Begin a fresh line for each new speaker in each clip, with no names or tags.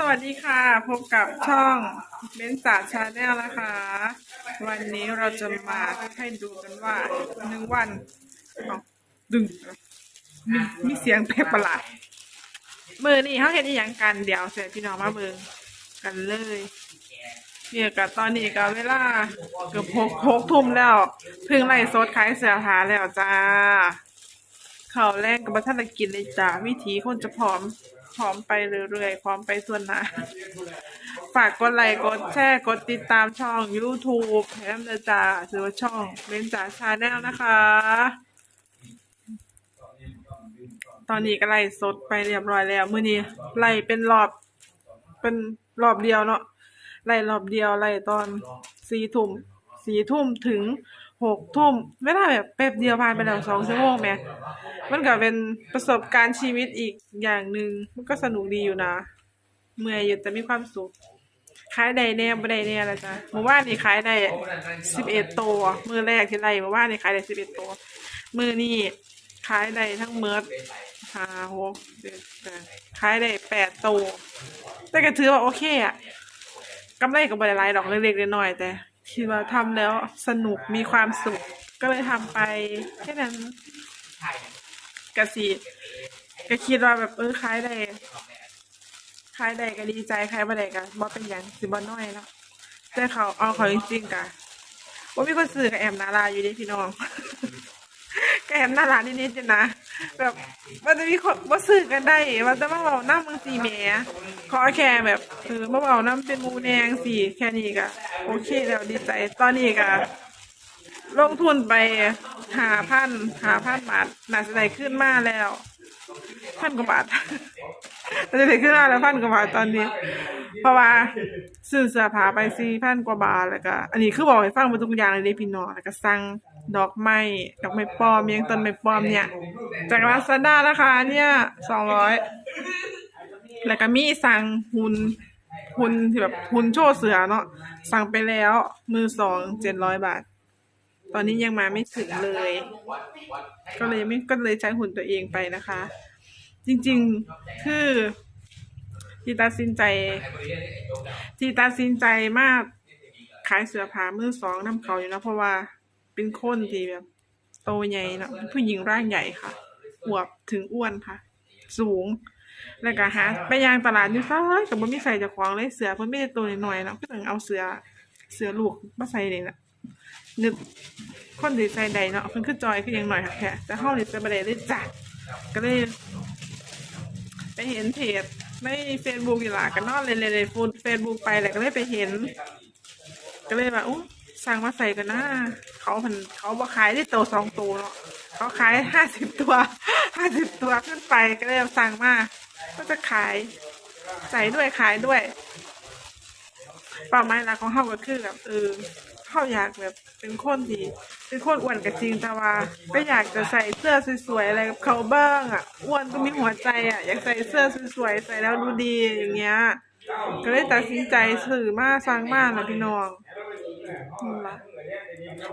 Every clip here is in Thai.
สวัสดีค่ะ พบกับช่องเบนซ่าชาแนลนะคะ วันนี้เราจะมาให้ดูกันว่าหนึ่งวันดึงมีมีเสียงแปลกประหลาดมือนี่เขาเห็นอีหยังกันเดี๋ยวเสร็จพี่น้องมาเบิงกันเลยเนี่ยกับตอนนี้ก็เวลาเกือบหกหกทุ่มแล้วเพิ่งไล่สดขายเสื้อผ้าแล้วจ้าข่าวแรกกับบัทันกินเลยจ้าวิธีคนจะผอม ผอมไปเรื่อยๆผอมไปส่วนหนาฝากกดไลค์กดแชร์กดติดตามช่อง YouTube แถมเลยจ้าหรือว่าช่องเบนจ่าชาแนลนะคะ ตอนนี้ก็ไล่สดไปเรียบร้อยแล้วมื้อนี้ไล่เป็นรอบเป็นรอบเดียวเนาะไล่รอบเดียวไล่ตอนสี่ทุ่มสี่ทุ่มถึง หกทุ่มเวลาแบบแป๊บเดียวผ่านไปแล้วสองชั่วโมงแหมมันก็เป็นประสบการณ์ชีวิตอีกอย่างหนึ่งมันก็สนุกดีอยู่นะเมื่อยอยู่แต่มีความสุขขายได้แน่บ่ได้แน่ละจ้ะเมื่อวานนี่ขายได้สิบเอ็ดตัวมือแรกที่ไล่เมื่อวานนี่ขายได้สิบเอ็ดตัวมือนี่ขายได้ทั้งเมิดห้าหกเจ็ดแปดขายได้แปดตัวแต่ก็ถือว่าโอเคอะกำไรกับริไลดอกเล็กๆน้อยๆแต่ คิดว่าทำแล้วสนุกมีความสุข ก็เลยทำไปแค่นั้นกะสีก็คิดว่าแบบเออขายได้ขายได้ก็ดีใจขายบ่ได้ก็บ่เป็นหยังสิบ่น้อยแล้วแต่เขาเอาเขาจริงๆกะว่ามีคนซื้อกับแอมนาราอยู่ดิพี่น้องกับแอมนารานิดๆจ้ะนะ แบบมันจะมีคนว่าซื้อกันได้มันจะมาเบาน้ำมึงสีแหมขอแค่แบบเออมาเบาน้ำเป็นมูแดงสีแค่นี้ก็โอเคแล้วดีใจตอนนี้ก็ลงทุนไปหาพันหาพันบาทน่าจะได้ขึ้นมาแล้วพันกว่าบาทน่าจะได้ขึ้นมาแล้วพันกว่าบาทตอนนี้ เพราะว่าซื้อเสื้อผ้าไปสี่พันกว่าบาทแล้วก็อันนี้คือบอกให้ฟังมาทุกอย่างเลยเด้พี่น้องแล้วก็สั่ง ดอกไม้ดอกไม้ปลอมเมียงต้นไม้ปลอมเนี่ย จากลาซาด้าราคาเนี่ยสองร้อยแล้วก็มีสั่งหุ่นหุ่นที่แบบหุ่นโชว์เสือเนาะสั่งไปแล้วมือสองเจ็ดร้อยบาท ตอนนี้ยังมาไม่ถึงเลย ก็เลยไม่ก็เลยใช้หุ่นตัวเองไปนะคะ จริงๆคือที่ตัดสินใจ ที่ตัดสินใจมากขายเสื้อผ้ามือสองน้ำเขาอยู่นะเพราะว่า เป็นคนที่แบบ โตใหญ่เนาะเป็นผู้หญิงร่างใหญ่ค่ะอวบถึงอ้วนค่ะ สูง แล้วก็หาไปยางตลาดอยู่ซ้ายกับบ่มีใส่เจะควางเลยเสือเพิ่นไม่ได้ตัวน้อยๆเนาะก็ต้องเอาเสือเสือลูกมาใส่นี่แหละนึกคนที่ใส่ใดเนาะเพิ่นคือจอยคือหยังหน่อยค่ะแค่แต่เฮานี่จะบ่ได้เลยจ้ะก็เลย ไปเห็นเพจใน Facebook อยู่ล่ะก็นอนเล่นๆๆ Facebook ไปแล้วก็เลยไปเห็น ก็เลยแบบอู้ สั่งมาใส่กันนะเขาเพิ่นเขาบ่ขายได้ตัวสองตัวเนาะเขาขายห้าสิบตัวห้าสิบตัวขึ้นไปก็เลยสั่งมาก็จะขายใส่ด้วยขายด้วยเป้าหมายหลักของเขาก็คือแบบเออเขาอยากแบบเป็นคนที่เป็นคนอ้วนก็จริงแต่ว่าก็อยากจะใส่เสื้อสวยๆอะไรกับเขาบ้างอะอ้วนก็มีหัวใจอะอยากใส่เสื้อสวยๆใส่แล้วดูดีอย่างเงี้ย ก็เลยตัดสินใจซื้อมาสั่งมานะพี่น้อง นั่นล่ะ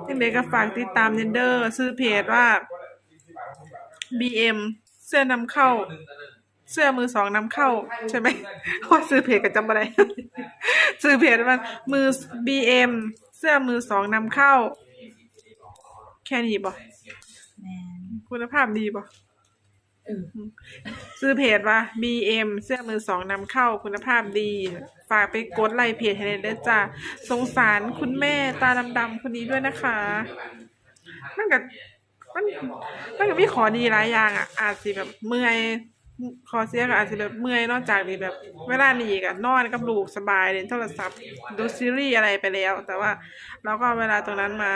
ยังเด็กก็ฝากติดตามเนเดอร์ซื้อเพจว่า BM เสื้อนำเข้า เสื้อมือสองนำเข้า ใช่ไหมเพราะว่าซื้อเพจก็จำอะไรซื้อเพจมันมือ BM เสื้อมือสองนำเข้า แค่นี้บ่
แม่น
คุณภาพดีบ่
เออ
ซื้อเพจว่า BM เสื้อมือสองนำเข้าคุณภาพดี ฝากไปกดไลค์เพจให้เลยเด้อจ้าสงสารคุณแม่ตาดำๆคนนี้ด้วยนะคะมันก็มันมันก็มีขอดีหลายอย่างอะ อาจสิแบบเมื่อยขอเสียก็อาจจะแบบเมื่อยนอกจากที่แบบ เวลานี้ก็นอนกับลูกสบายเล่นโทรศัพท์ดูซีรีส์อะไรไปแล้ว แต่ว่าเราก็เวลาตรงนั้นมา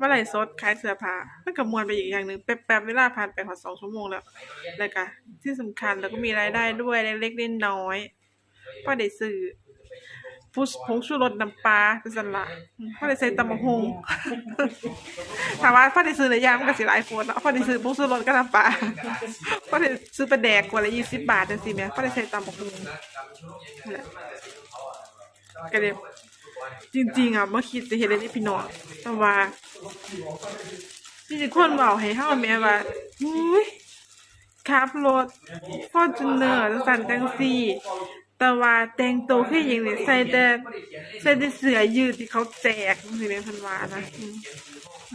มื่อไหร่สดขายเสื้อผ้ามันก็มวนไปอีกอย่างหนึ่งแป๊บๆเวลาผ่านไปพอสองชั่วโมงแล้วแล้วก็ที่สำคัญแล้วก็มีรายได้ด้วยเล็กๆน้อยๆพอได้ซื้อผู้ผงชูรสน้ำปลาเป็นสันละอืมพอได้ใส่ตำบักฮงถามว่าพอได้ซื้อในยางมันก็สิหลายโฟนเนาะพอได้ซื้อผงชูรสก็น้ำปลาพอได้ซื้อปลาแดกกว่าละยี่สิบบาทจังซี่แหม่พอได้ใส่ตำบักฮงก็เลย จริงๆอะเมื่อคิดจะเห็นเลยนี่พี่น้องแต่ว่าจริงๆคนบอกให้เฮาแม่ว่าอุ้ยขับรถฟอร์จูเนอร์จังซั่นจังซี่ แต่ว่าแต่งตัวคือหยังนี่ใส่แต่ใส่แต่เสื้อยืดที่เขาแจกจังซี่แม่นพิ่นวานะอืม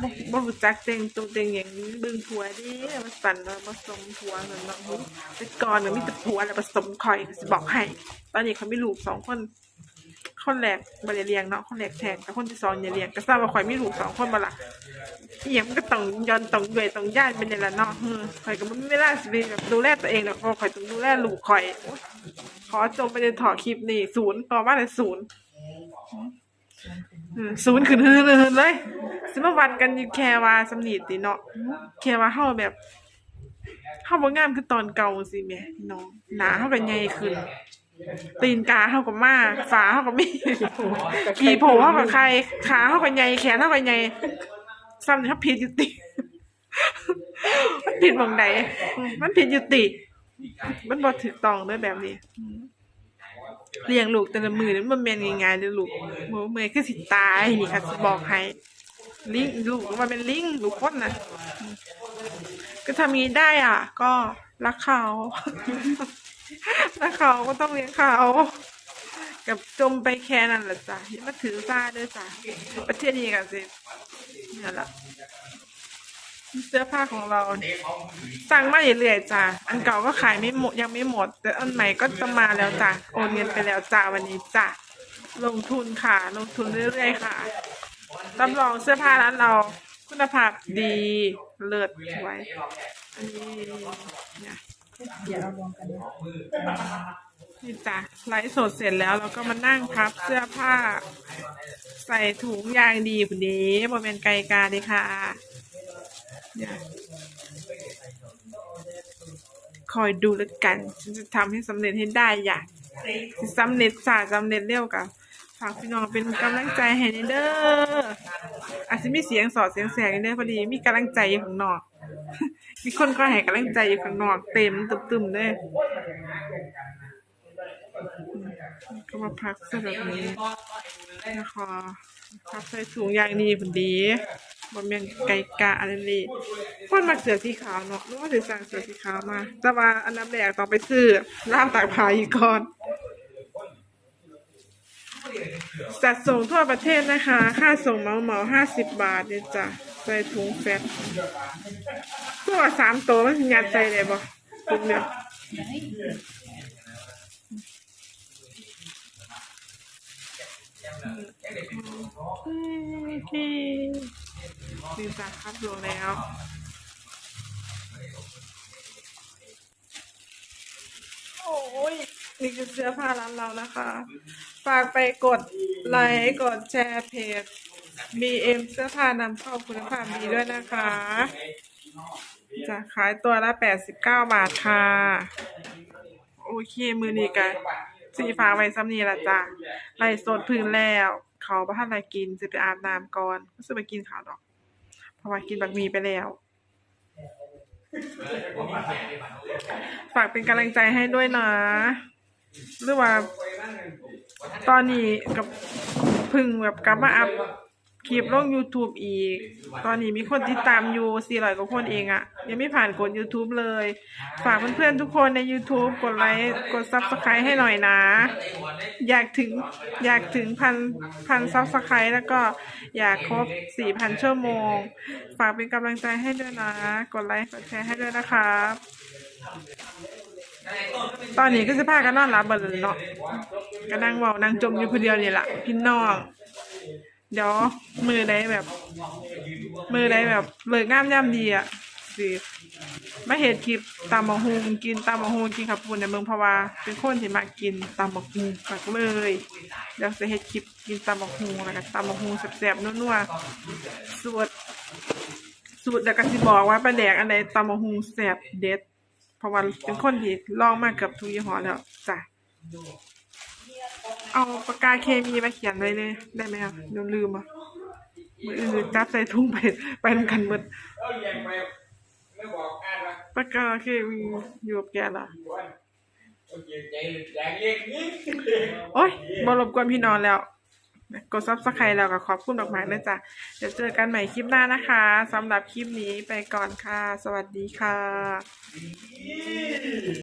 บ่บ่รู้จักแต่งตัวแต่งหยังนี้เบิ่งผัวดิมาสั่นว่าบ่สมผัวนั่นเนาะหึแต่ก่อนน่ะมีแต่ผัวแล้วผสมข่อยก็สิบอกให้ ตอนนี้เขาไมีลูกสองคน คนแรกบ่ได้เลียงเนาะคนแรกแทงแต่คนที่สองอย่าเลียงก็ทราบว่าข่อยมีลูกสองคนบ่ล่ะอียงมันก็ต้องย้อนต้องด้วยต้องย่านเป็นนี่แหละเนาะข่อยก็บ่มีเวลาสิไปแบบดูแลตัวเองดอกเพราะข่อยต้องดูแลลูกข่อยขอจบไปในถอคลิปนี่ศูนย์ต่อมาเลยศูนย์ศูนย์ขึ้นฮือเลยเลยสิมาวัดกันอยู่แค่ว่าสำนีติเนาะแค่ว่าเฮาแบบเฮาบ่งามคือตอนเก่าสิแม่น้องหนาเฮาก็ใหญ่ขึ้น ตีนกาเท่ากับมาฝาเท่ากับมีกี่โผล่เท่ากับใคร ขาเท่ากับใหญ่แขนเท่ากับใหญ่ซ้ำนี่เขาผิดอยุติ มันผิดบางใดอืมมันผิดอยุติ มันบ่ถูกต้องด้วยแบบนี้อืมเลี้ยงลูกแต่ละมือนี่มันแม่นง่ายๆเลยลูกโมเมย์คือสิตายนี่ค่ะสิบอกให้ลิงลูกมันเป็นลิงลูกคนน่ะอืมก็ทำงี้ได้อะ ก็รักเขา รักเขาก็ต้องเลี้ยงเขา กับจมไปแค่นั้นแหละจ้ะย่ามาถือซาด้อจ้ะประเทศนี้กันสิเนี่ยแหละเสื้อผ้าของเรา สั่งมาเรื่อยๆจ้ะอันเก่าก็ขายไม่หมดยังไม่หมด แต่อันใหม่ก็จะมาแล้วจ้ะโอนเงินไปแล้วจ้ะวันนี้จ้ะลงทุนค่ะ ลงทุนเรื่อยๆค่ะรับรองเสื้อผ้าร้านเรา คุณภาพดีเลิศสวยอันนี้เนี่ย
เดี๋ยวเรารวมกันนะ
นี่จ้ะไลฟ์สดเสร็จแล้วเราก็มานั่งพับเสื้อผ้า ใส่ถุงยางดีพุ่นเดีบอแมนไกลกาเลยค่ะเนี่ยคอยดูแล้วกัน ฉันจะทำให้สำเร็จให้ได้อย่างสำเร็จสาสำเร็จเร็วกับากพี่น้องเป็นกำลังใจให้ในเด้ออาจจะมีเสียงสอดเสียงแสงเด้อพอดีมีกำลังใจอยู่ข้างนอก มีคนก็ให้กำลังใจอยู่ข้างนอกเต็มตึมๆเลยก็มาพักสแบบนี้นะคะพักใส่ถุงยางดีพอดีบนเมียนไก่กะอะไรนี่คนมาเสือสีขาวเนาะรู้ว่าจะสั่งเสือสีขาวมา แต่ว่าอันดับแรกต้องไปซื้อล่ามตากผ้าอีกก่อน จัดส่งทั่วประเทศนะคะ ค่าส่งเหมาเหมาห้าสิบบาทเนี่ยจ้ะใส่ถุงแฟตตัวสามตัวมันยัดใส่ได้บ่ถุงเดียวโอเคนี่จ้ะครับลงแล้วโอ้ยนี่คือเสื้อผ้าร้านเรานะคะ ฝากไปกดไลค์กดแชร์เพจ BM เสื้อผ้านำเข้าคุณภาพดีด้วยนะคะจะขายตัวละ 89 บาทค่ะ โอเค มือนี้กันสีฟ้าไว้ซ้ำนี้ละจ้ะไล่สดพื้นแล้ว เขาประทานอะไรกินจะไปอาบน้ำก่อนก็จะไปกินข้าวดอก เพราะว่ากินบักหมีไปแล้ว ฝากเป็นกำลังใจให้ด้วยนะ หรือว่า ตอนนี้กับพึ่งแบบกลับมาอัพคลิปลง YouTube อีก ตอนนี้มีคนติดตามอยู่400กว่าคนเองอะยังไม่ผ่านกด YouTube เลย ฝากเพื่อนๆทุกคนใน YouTube กดไลค์ กด Subscribe ให้หน่อยนะ อยากถึงอยากถึงพันพัน Subscribe แล้วก็อยากครบ 4,000 ชั่วโมง ฝากเป็นกำลังใจให้ด้วยนะ กดไลค์ กดแชร์ให้ด้วยนะครับ ตอนนี้ก็จะพากันนอนหลับเบิดเลยเนาะก็นั่งเว้านั่งจมอยู่คนเดียวนี่แหละพี่น้องเดี๋ยวมือใดแบบ มือใดแบบเลิกงามย่ำดีอะสิมาเห็ดคลิปตำมะฮุงกินตำมะฮุงกินขับปุ่นในเมืองพาะวาเป็นคนที่มากินตำมะฮุงกักเลยเดี๋ยวจะเห็ดคลิปกินตำมะฮุงแล้วก็ตำมะฮุงแซ่บๆนัวๆสูตรสูตรเดี๋ยวก็สิบอกว่าปลาแดกอันใดตำมะฮุงแซ่บเด็ด ราะว่าเป็นคนที่ลองมาเกือบทุกยี่ห้อแล้วจ้ะเอาปากกาเคมีมาเขียนไว้เลยได้ไหมครับเดี๋ยวลืมอะมืออื่นจับใส่ถุงไปไปนำกันหมดปากกาเคมีอยู่กับแกล่ะ
โอเคใจแรงเรียกนี้
โอ้ยบอรบกวนพี่นอนแล้ว กดซับสไครต์แล้วก็ขอบคุณมากๆนะจ๊ะเดี๋ยวเจอกันใหม่คลิปหน้านะคะสำหรับคลิปนี้ไปก่อนค่ะ สวัสดีค่ะ